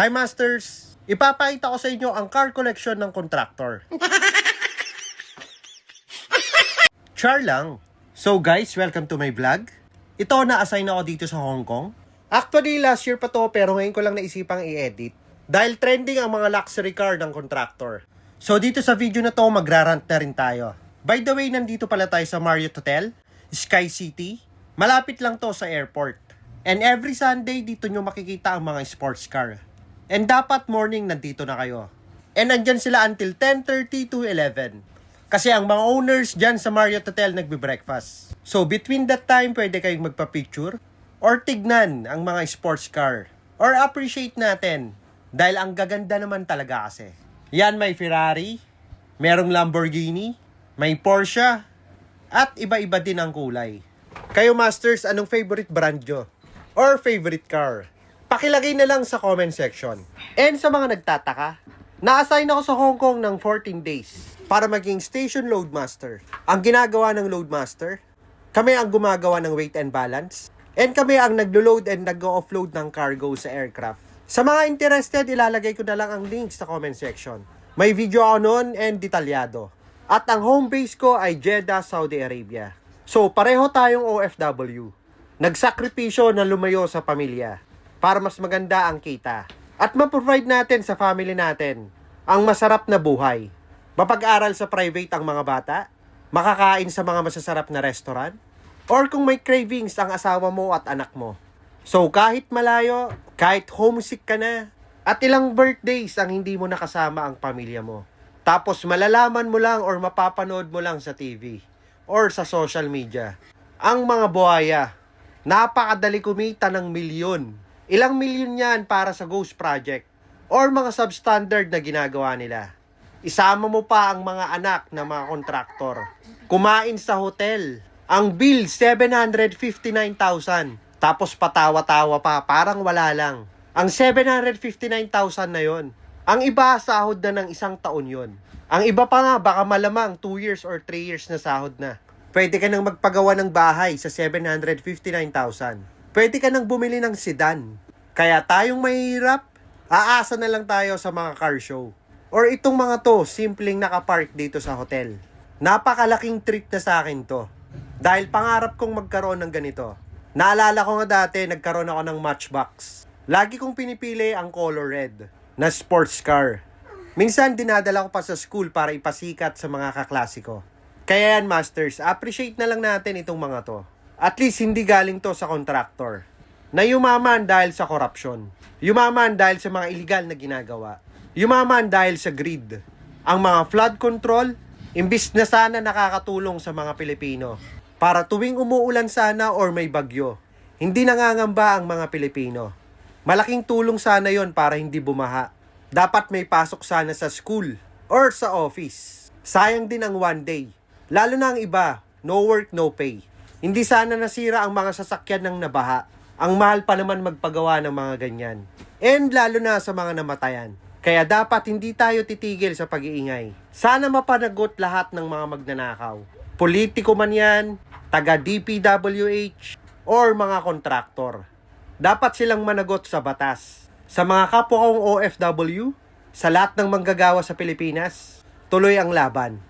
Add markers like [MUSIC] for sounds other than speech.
Hi Masters! Ipapakita ko sa inyo ang car collection ng contractor. [LAUGHS] Char lang. So guys, welcome to my vlog. Ito na-assign ako dito sa Hong Kong. Actually, last year pa to pero ngayon ko lang naisipang i-edit. Dahil trending ang mga luxury car ng contractor. So dito sa video na to, magrarant na rin tayo. By the way, nandito pala tayo sa Marriott Hotel, Sky City. Malapit lang to sa airport. And every Sunday, dito nyo makikita ang mga sports car. And dapat morning nandito na kayo. And andyan sila until 10.30 to 11. Kasi ang mga owners dyan sa Marriott Hotel nagbe-breakfast. So between that time, pwede kayong magpa-picture or tignan ang mga sports car. Or appreciate natin. Dahil ang gaganda naman talaga kasi. Yan may Ferrari, merong Lamborghini, may Porsche, at iba-iba din ang kulay. Kayo masters, anong favorite brand nyo? Or favorite car? Pakilagay na lang sa comment section. And sa mga nagtataka, na-assign ako sa Hong Kong ng 14 days para maging station loadmaster. Ang ginagawa ng loadmaster, kami ang gumagawa ng weight and balance, and kami ang naglo-load and nag-offload ng cargo sa aircraft. Sa mga interested, ilalagay ko na lang ang link sa comment section. May video ako noon and detalyado. At ang home base ko ay Jeddah, Saudi Arabia. So, pareho tayong OFW. Nagsakripisyo na lumayo sa pamilya para mas maganda ang kita. At ma-provide natin sa family natin ang masarap na buhay. Mapag-aral sa private ang mga bata, makakain sa mga masasarap na restaurant, or kung may cravings ang asawa mo at anak mo. So kahit malayo, kahit homesick ka na, at ilang birthdays ang hindi mo nakasama ang pamilya mo. Tapos malalaman mo lang or mapapanood mo lang sa TV or sa social media. Ang mga buhaya, napakadali kumita ng milyon. Ilang milyon yan para sa Ghost Project or mga substandard na ginagawa nila. Isama mo pa ang mga anak ng mga kontraktor. Kumain sa hotel. Ang bill, 759,000. Tapos patawa-tawa pa, parang wala lang. Ang 759,000 na yon. Ang iba, sahod na ng isang taon yon. Ang iba pa nga, baka malamang 2 years or 3 years na sahod na. Pwede ka nang magpagawa ng bahay sa 759,000. Pwede ka nang bumili ng sedan. Kaya tayong mahirap, aasa na lang tayo sa mga car show. Or itong mga to, simpleng nakapark dito sa hotel. Napakalaking treat na sa akin to. Dahil pangarap kong magkaroon ng ganito. Naalala ko nga dati, nagkaroon ako ng Matchbox. Lagi kong pinipili ang color red na sports car. Minsan dinadala ko pa sa school para ipasikat sa mga kaklasiko. Kaya yan, Masters, appreciate na lang natin itong mga to. At least hindi galing to sa contractor. Na yumaman dahil sa corruption. Yumaman dahil sa mga illegal na ginagawa. Yumaman dahil sa greed. Ang mga flood control, imbis na sana nakakatulong sa mga Pilipino. Para tuwing umuulan sana or may bagyo, hindi nangangamba ang mga Pilipino. Malaking tulong sana yon para hindi bumaha. Dapat may pasok sana sa school or sa office. Sayang din ang one day. Lalo na ang iba, no work, no pay. Hindi sana nasira ang mga sasakyan ng nabaha. Ang mahal pa naman magpagawa ng mga ganyan. And lalo na sa mga namatayan. Kaya dapat hindi tayo titigil sa pag-iingay. Sana mapanagot lahat ng mga magnanakaw. Politiko man yan, taga DPWH, or mga kontraktor. Dapat silang managot sa batas. Sa mga kapwa kong OFW, sa lahat ng manggagawa sa Pilipinas, tuloy ang laban.